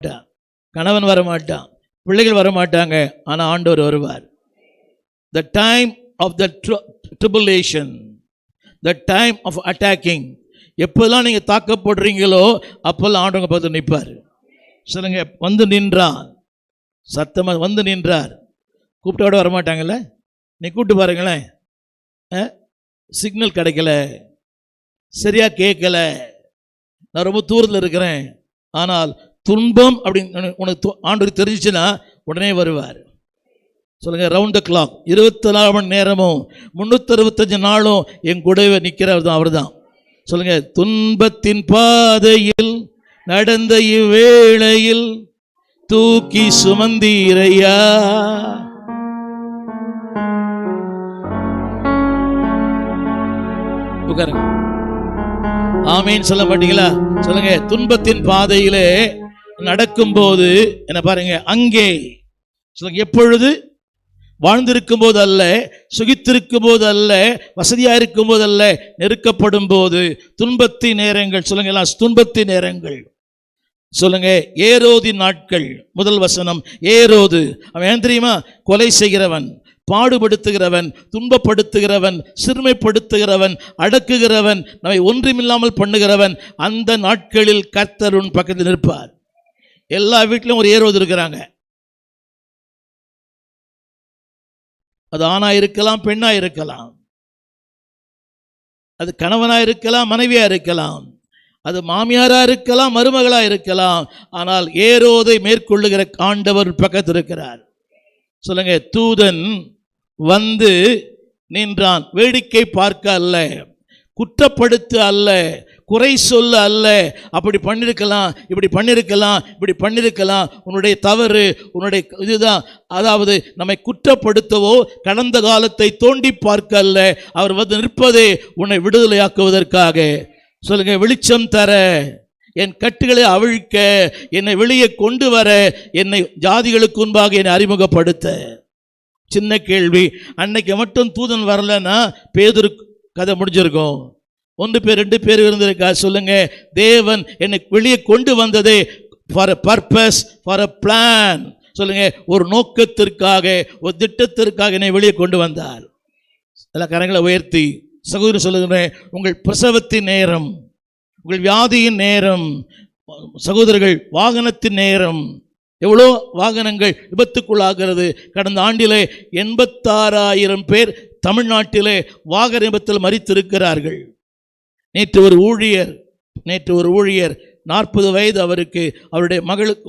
மாட்டான். கணவன் வரமாட்டான். பிள்ளைகள் வர மாட்டாங்க ஆனால் ஆண்டவர் வருவார். The time of the tribulation the time of attacking எப்போல்லாம் நீங்கள் தாக்கப்படுறீங்களோ அப்போல்லாம் ஆண்டவங்க பார்த்து நிற்பார். சொல்லுங்க வந்து நின்றான். சத்தமாக வந்து நின்றார். கூப்பிட்டோட வர மாட்டாங்கல்ல நீ கூப்பிட்டு பாருங்களேன். சிக்னல் கிடைக்கல. சரியாக கேட்கல. நான் ரொம்ப தூரத்தில் இருக்கிறேன். ஆனால் துன்பம் அப்படின்னு உனக்கு து- தெரிஞ்சுச்சுன்னா தெரிஞ்சிச்சுன்னா உடனே வருவார். சொல்லுங்க ரவுண்ட் த கிளாக் இருபத்தி நாலு மணி நேரமும் முந்நூற்றறுபத்தஞ்சு நாளும் என் கூடவே நிற்கிறவர் தான் அவர் தான் சொல்லுங்க துன்பத்தின் பாதையில் நடந்த இவ்வேளையில் தூக்கி சுமந்தீரையா? உட்காருங்க. ஆமீன் சொல்ல மாட்டீங்களா? சொல்லுங்க துன்பத்தின் பாதையிலே நடக்கும்போது என்ன பாருங்க அங்கே சொல்லுங்க எப்பொழுது? வாழ்ந்திருக்கும் போது அல்ல சுகித்திருக்கும் போது அல்ல வசதியாக இருக்கும் போது அல்ல நெருக்கப்படும் போது துன்பத்தி நேரங்கள் சொல்லுங்க எல்லாம் துன்பத்தி நேரங்கள். சொல்லுங்க ஏரோதி நாட்கள் முதல் வசனம் ஏரோது. அவன் ஏன் தெரியுமா? கொலை செய்கிறவன் பாடுபடுத்துகிறவன் துன்பப்படுத்துகிறவன் சிறுமைப்படுத்துகிறவன் அடக்குகிறவன் நம்மை ஒன்றுமில்லாமல் பண்ணுகிறவன் அந்த நாட்களில் கர்த்தருன் பக்கத்தில் நிற்பார். எல்லா வீட்டிலும் ஒரு ஏரோது இருக்கிறாங்க அது ஆணா இருக்கலாம் பெண்ணா இருக்கலாம். அது கணவனா இருக்கலாம் மனைவியா இருக்கலாம். அது மாமியாரா இருக்கலாம் மருமகளா இருக்கலாம். ஆனால் ஏரோதை மேற்கொள்ளுகிற ஆண்டவர் பக்கத்தில் இருக்கிறார் சொல்லுங்க தூதன் வந்து நின்றான். வேடிக்கை பார்க்க அல்ல. குற்றப்படுத்த அல்ல. குறை சொல்ல அல்ல. அப்படி பண்ணிருக்கலாம் இப்படி பண்ணிருக்கலாம் இப்படி பண்ணியிருக்கலாம் உன்னுடைய தவறு உன்னுடைய இதுதான். அதாவது நம்மை குற்றப்படுத்தவோ கடந்த காலத்தை தோண்டி பார்க்க அல்ல அவர் வந்து நிற்பதே உன்னை விடுதலையாக்குவதற்காக. சொல்லுங்க வெளிச்சம் தர. என் கட்டுகளை அவிழ்க்க. என்னை வெளியே கொண்டு வர. என்னை ஜாதிகளுக்கு முன்பாக என்னை அறிமுகப்படுத்த. சின்ன கேள்வி. அன்னைக்கு மட்டும் தூதன் வரலன்னா பேதுரு கதை முடிஞ்சிருக்கும். ஒன்று பேர் ரெண்டு பேர் இருந்திருக்கா? சொல்லுங்க. தேவன் என்னை வெளியே கொண்டு வந்ததே for a purpose for a plan சொல்லுங்க. ஒரு நோக்கத்திற்காக ஒரு திட்டத்திற்காக என்னை வெளியே கொண்டு வந்தார். எல்லா கரங்களை உயர்த்தி சகோதரி சொல்லுகிறேன் உங்கள் பிரசவத்தின் நேரம் உங்கள் வியாதியின் நேரம் சகோதரர்கள் வாகனத்தின் நேரம் எவ்வளோ வாகனங்கள் விபத்துக்குள்ளாகிறது. கடந்த ஆண்டிலே எண்பத்தாறாயிரம் பேர் தமிழ்நாட்டிலே வாகன விபத்தில் மறித்திருக்கிறார்கள் நேற்று ஒரு ஊழியர் நேற்று ஒரு ஊழியர் நாற்பது வயது அவருக்கு அவருடைய மகளுக்கு